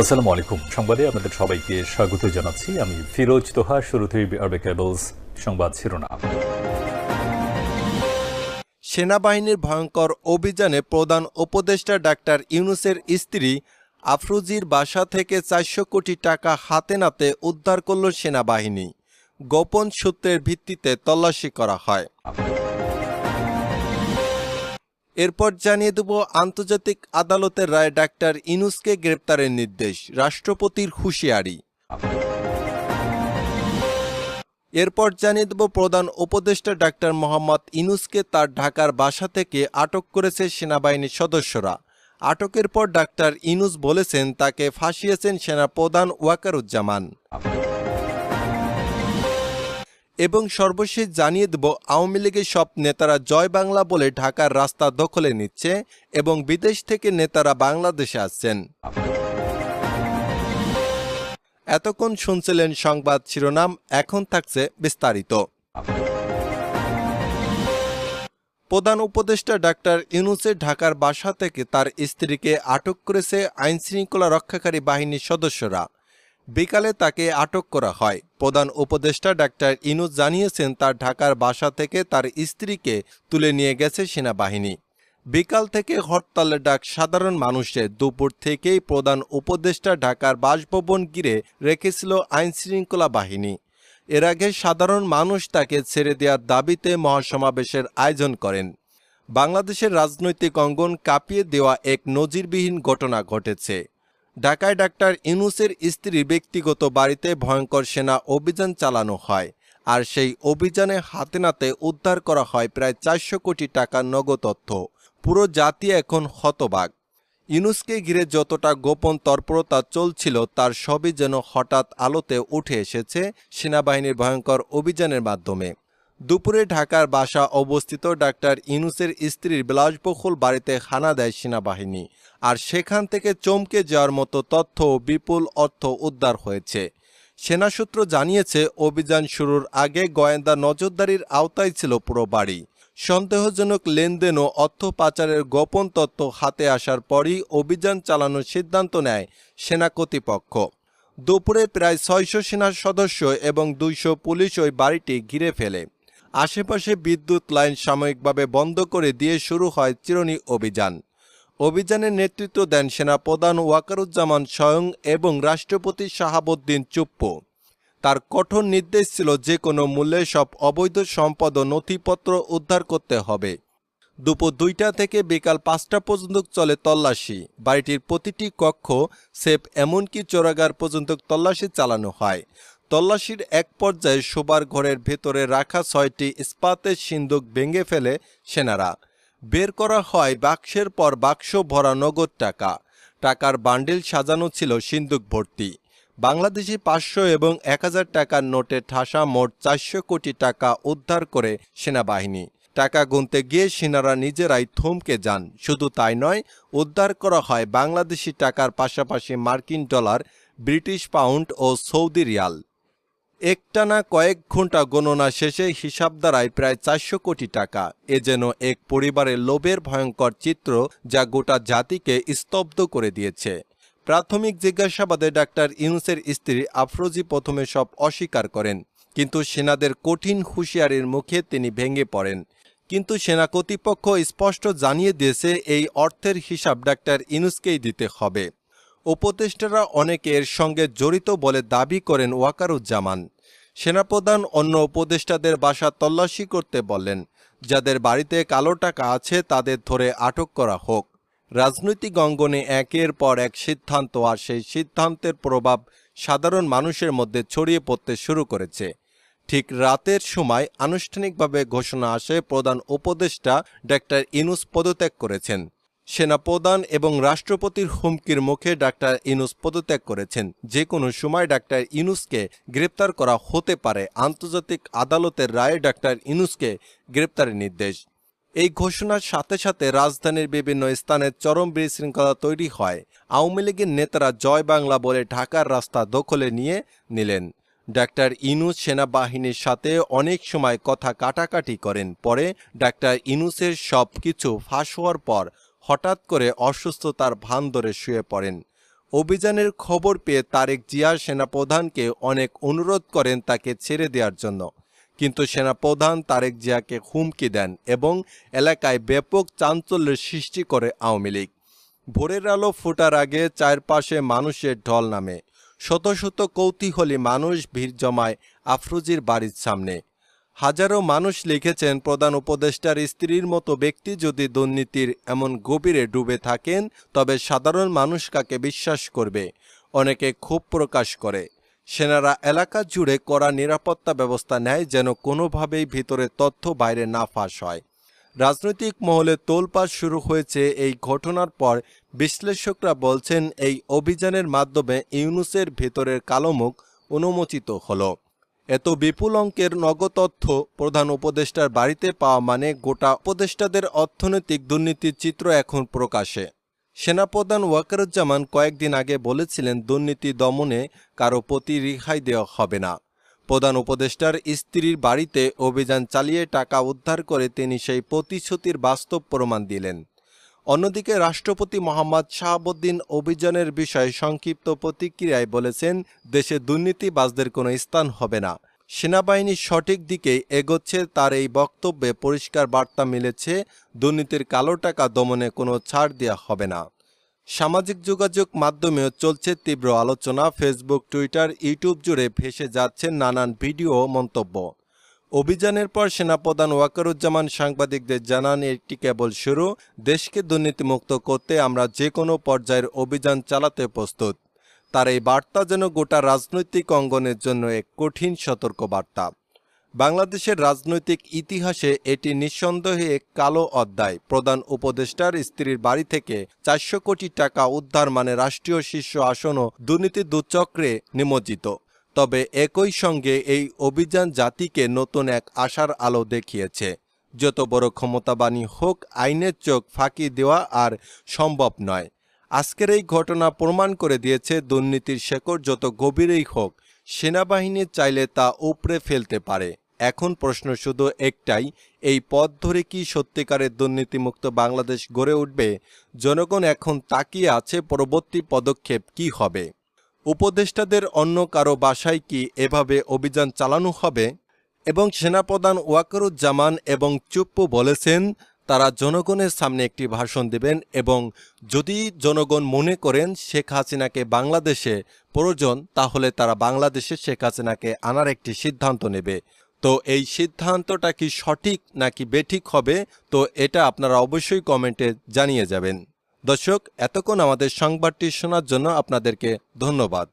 আসসালামু আলাইকুম। সংবাদে আপনাদের সবাইকে স্বাগত জানাচ্ছি। আমি ফিরোজ তোহা, শুরুতেই আরবে কেবলস সংবাদ শিরোনাম। সেনাবাহিনীর ভয়ঙ্কর অভিযানে প্রধান উপদেষ্টা ডাক্তার ইউনুসের স্ত্রী আফরুজির বাসা থেকে চারশো কোটি টাকা হাতে নাতে উদ্ধার করল সেনাবাহিনী। গোপন সূত্রের ভিত্তিতে তল্লাশি করা হয়। এরপর জানিয়ে দেব আন্তর্জাতিক আদালতের রায় ডাক্তার ইনুসকে গ্রেপ্তারের নির্দেশ, রাষ্ট্রপতির হুঁশিয়ারি। এরপর জানিয়ে দেব প্রধান উপদেষ্টা ডাক্তার মোহাম্মদ ইনুসকে তার ঢাকার বাসা থেকে আটক করেছে সেনাবাহিনীর সদস্যরা। আটকের পর ডাক্তার ইনুস বলেছেন, তাকে ফাঁসিয়েছেন সেনা প্রধান ওয়াকারুজ্জামান। এবং সর্বশেষ জানিয়ে দেব, আওয়ামী লীগের সব নেতারা জয় বাংলা বলে ঢাকার রাস্তা দখলে নিচ্ছে এবং বিদেশ থেকে নেতারা বাংলাদেশে আসছেন। এতক্ষণ শুনছিলেন সংবাদ শিরোনাম, এখন থাকছে বিস্তারিত। প্রধান উপদেষ্টা ডাক্তার ইউনুসের ঢাকার বাসা থেকে তার স্ত্রীকে আটক করেছে আইনশৃঙ্খলা রক্ষাকারী বাহিনীর সদস্যরা। বিকালে তাকে আটক করা হয়। প্রধান উপদেষ্টা ডাক্তার ইনুস জানিয়েছেন, তার ঢাকার বাসা থেকে তার স্ত্রীকে তুলে নিয়ে গেছে সেনাবাহিনী। বিকাল থেকে হরতালের ডাক সাধারণ মানুষের। দুপুর থেকেই প্রধান উপদেষ্টা ঢাকার বাসভবন ঘিরে রেখেছিল আইনশৃঙ্খলা বাহিনী। এর আগে সাধারণ মানুষ তাকে ছেড়ে দেওয়ার দাবিতে মহাসমাবেশের আয়োজন করেন। বাংলাদেশের রাজনৈতিক অঙ্গন কাঁপিয়ে দেওয়া এক নজিরবিহীন ঘটনা ঘটেছে। ঢাকায় ডাক্তার ইনুসের স্ত্রীর ব্যক্তিগত বাড়িতে ভয়ঙ্কর সেনা অভিযান চালানো হয়, আর সেই অভিযানে হাতে নাতে উদ্ধার করা হয় প্রায় চারশো কোটি টাকার নগদ তথ্য। পুরো জাতি এখন হতবাক। ইনুসকে ঘিরে যতটা গোপন তৎপরতা চলছিল, তার সবই যেন হঠাৎ আলোতে উঠে এসেছে সেনাবাহিনীর ভয়ঙ্কর অভিযানের মাধ্যমে। দুপুরে ঢাকার বাসা অবস্থিত ডাক্তার ইনুসের স্ত্রীর বিলাসবহুল বাড়িতে হানা দেয় সেনাবাহিনী। আর সেখান থেকে চমকে যাওয়ার মতো তথ্য বিপুল অর্থ উদ্ধার হয়েছে। সেনা সূত্র জানিয়েছে, অভিযান শুরুর আগে গোয়েন্দা নজরদারির আওতায় ছিল পুরো বাড়ি। সন্দেহজনক লেনদেন ও অর্থ পাচারের গোপন তথ্য হাতে আসার পরই অভিযান চালানোর সিদ্ধান্ত নেয় সেনা কর্তৃপক্ষ। দুপুরে প্রায় ছয়শো সেনার সদস্য এবং দুইশো পুলিশ ওই বাড়িটি ঘিরে ফেলে। আশেপাশে বিদ্যুৎ লাইন সাময়িকভাবে বন্ধ করে দিয়ে শুরু হয় চিরনি অভিযান। অভিযানের নেতৃত্ব দেন সেনা প্রধান ওয়াকারুজ্জামান স্বয়ং এবং রাষ্ট্রপতি শাহাবুদ্দিন চুপ্পু। তার কঠোর নির্দেশ ছিল যে কোনো মূল্যে সব অবৈধ সম্পদ ও নথিপত্র উদ্ধার করতে হবে। দুপুর দুইটা থেকে বিকাল পাঁচটা পর্যন্ত চলে তল্লাশি। বাড়িটির প্রতিটি কক্ষ সেফ, এমনকি চোরাগার পর্যন্ত তল্লাশি চালানো হয়। তল্লাশির এক পর্যায়ে শোবার ঘরের ভেতরে রাখা ছয়টি ইস্পাতের সিন্দুক ভেঙে ফেলে সেনারা। বের করা হয় বাক্সের পর বাক্স ভরা নগদ টাকা। টাকার বান্ডিল সাজানো ছিল সিন্দুক ভর্তি। বাংলাদেশি পাঁচশো এবং এক হাজার টাকার নোটে ঠাসা মোট চারশো কোটি টাকা উদ্ধার করে সেনাবাহিনী। টাকা গুনতে গিয়ে সেনারা নিজেরাই থমকে যান। শুধু তাই নয়, উদ্ধার করা হয় বাংলাদেশি টাকার পাশাপাশি মার্কিন ডলার, ব্রিটিশ পাউন্ড ও সৌদি রিয়াল। একটানা কয়েক ঘণ্টা গণনা শেষে হিসাব দাঁড়ায় প্রায় চারশো কোটি টাকা। এ যেন এক পরিবারের লোভের ভয়ঙ্কর চিত্র যা গোটা জাতিকে স্তব্ধ করে দিয়েছে। প্রাথমিক জিজ্ঞাসাবাদে ডাক্তার ইউনুসের স্ত্রী আফরোজি প্রথমে সব অস্বীকার করেন, কিন্তু সেনাদের কঠিন হুঁশিয়ারির মুখে তিনি ভেঙে পড়েন। কিন্তু সেনা কর্তৃপক্ষ স্পষ্ট জানিয়ে দিয়েছে, এই অর্থের হিসাব ডাক্তার ইনুসকেই দিতে হবে। উপদেষ্টারা অনেকে এর সঙ্গে জড়িত বলে দাবি করেন ওয়াকারুজ্জামান। সেনাপ্রধান অন্য উপদেষ্টাদের বাসা তল্লাশি করতে বললেন, যাদের বাড়িতে কালো টাকা আছে তাদের ধরে আটক করা হোক। রাজনৈতিক অঙ্গনে একের পর এক সিদ্ধান্ত আর সেই সিদ্ধান্তের প্রভাব সাধারণ মানুষের মধ্যে ছড়িয়ে পড়তে শুরু করেছে। ঠিক রাতের সময় আনুষ্ঠানিকভাবে ঘোষণা আসে প্রধান উপদেষ্টা ডাক্তার ইনুস পদত্যাগ করেছেন। সেনাপ্রধান এবং রাষ্ট্রপতির হুমকির মুখে ডাক্তার ইনুস পদত্যাগ করেছেন। যে কোনো সময় ডাক্তার ইনুসকে গ্রেপ্তার করা হতে পারে। আন্তর্জাতিক আদালতের রায়ে ডাক্তার ইনুসকে গ্রেপ্তারের নির্দেশ। এই ঘোষণার সাথে সাথে রাজধানীর বিভিন্ন স্থানে চরম বিশৃঙ্খলা তৈরি হয়। আওয়ামী লীগের নেতারা জয় বাংলা বলে ঢাকার রাস্তা দখলে নিয়ে নিলেন। ডাক্তার ইনুস সেনাবাহিনীর সাথে অনেক সময় কথা কাটাকাটি করেন। পরে ডাক্তার ইনুসের সব কিছু ফাঁস হওয়ার পর হঠাৎ করে অসুস্থতার ভান ধরে শুয়ে পড়েন। অভিযানের খবর পেয়ে তারেক জিয়া সেনাপ্রধানকে অনেক অনুরোধ করেন তাকে ছেড়ে দেওয়ার জন্য। কিন্তু সেনাপ্রধান তারেক জিয়াকে হুমকি দেন এবং এলাকায় ব্যাপক চাঞ্চল্যের সৃষ্টি করে আওয়ামী লীগ। ভোরের আলো ফোটার আগে চারপাশে মানুষের ঢল নামে। শত শত কৌতূহলী মানুষ ভিড় জমায় আফরোজির বাড়ির সামনে। হাজারো মানুষ লিখেছেন, প্রধান উপদেষ্টার স্ত্রীর মতো ব্যক্তি যদি দুর্নীতির এমন গভীরে ডুবে থাকেন, তবে সাধারণ মানুষ কাকে বিশ্বাস করবে? অনেকে ক্ষোভ প্রকাশ করে। সেনারা এলাকা জুড়ে কড়া নিরাপত্তা ব্যবস্থা নেয় যেন কোনোভাবেই ভিতরে তথ্য বাইরে না ফাঁস হয়। রাজনৈতিক মহলে তোলপাড় শুরু হয়েছে এই ঘটনার পর বিশ্লেষকরা বলছেন, এই অভিযানের মাধ্যমে ইউনুসের ভেতরের কালোমুখ অনুমোচিত হলো। এত বিপুল অঙ্কের নগদ তথ্য প্রধান উপদেষ্টার বাড়িতে পাওয়া মানে গোটা উপদেষ্টাদের অর্থনৈতিক দুর্নীতির চিত্র এখন প্রকাশে। সেনাপ্রধান ওয়াকারুজ্জামান কয়েকদিন আগে বলেছিলেন, দুর্নীতি দমনে কারও প্রতি রিহাই দেওয়া হবে না। প্রধান উপদেষ্টার স্ত্রীর বাড়িতে অভিযান চালিয়ে টাকা উদ্ধার করে তিনি সেই প্রতিশ্রুতির বাস্তব প্রমাণ দিলেন। অন্যদিকে রাষ্ট্রপতি মোহাম্মদ শাহাবুদ্দিন অভিযানের বিষয়ে সংক্ষিপ্ত প্রতিক্রিয়ায় বলেছেন, দেশে দুর্নীতিবাজদের কোনো স্থান হবে না। সেনাবাহিনী সঠিক দিকে এগোচ্ছে তার এই বক্তব্যে পরিষ্কার বার্তা মিলেছে, দুর্নীতির কালো টাকা দমনে কোনো ছাড় দেওয়া হবে না। সামাজিক যোগাযোগ মাধ্যমেও চলছে তীব্র আলোচনা, ফেসবুক, টুইটার, ইউটিউব জুড়ে ভেসে যাচ্ছে নানান ভিডিও মন্তব্য। অভিযানের পর সেনাপ্রধান ওয়াকারুজ্জামান সাংবাদিকদের জানান, এটি কেবল শুরু। দেশকে দুর্নীতিমুক্ত করতে আমরা যে কোনো পর্যায়ের অভিযান চালাতে প্রস্তুত। তার এই বার্তা যেন গোটা রাজনৈতিক অঙ্গনের জন্য এক কঠিন সতর্ক বার্তা বাংলাদেশের রাজনৈতিক ইতিহাসে এটি নিঃসন্দেহে এক কালো অধ্যায়। প্রধান উপদেষ্টার স্ত্রীর বাড়ি থেকে চারশো কোটি টাকা উদ্ধার মানে রাষ্ট্রীয় শীর্ষ আসনও দুর্নীতি দুচক্রে নিমজ্জিত। তবে একই সঙ্গে এই অভিযান জাতিকে নতুন এক আশার আলো দেখিয়েছে। যত বড় ক্ষমতাবানী হোক, আইনের চোখ ফাঁকি দেওয়া আর সম্ভব নয়। আজকের এই ঘটনা প্রমাণ করে দিয়েছে দুর্নীতির শেকড় যত গভীরেই হোক, সেনাবাহিনী চাইলে তা উপড়ে ফেলতে পারে। এখন প্রশ্ন শুধু একটাই, এই পথ ধরে কি সত্যিকারের দুর্নীতিমুক্ত বাংলাদেশ গড়ে উঠবে? জনগণ এখন তাকিয়ে আছে পরবর্তী পদক্ষেপ কি হবে? উপদেষ্টাদের অন্য কারও বাসায় কি এভাবে অভিযান চালানো হবে? এবং সেনাপ্রধান ওয়াকারুজ্জামান এবং চুপ্পু বলেছেন, তারা জনগণের সামনে একটি ভাষণ দেবেন এবং যদি জনগণ মনে করেন শেখ হাসিনাকে বাংলাদেশে প্রয়োজন, তাহলে তারা বাংলাদেশে শেখ হাসিনাকে আনার একটি সিদ্ধান্ত নেবে। তো এই সিদ্ধান্তটা কি সঠিক নাকি বেঠিক হবে? তো এটা আপনারা অবশ্যই কমেন্টে জানিয়ে যাবেন। দর্শক এতক্ষণ আমাদের সংবাদটি শোনার জন্য আপনাদেরকে ধন্যবাদ।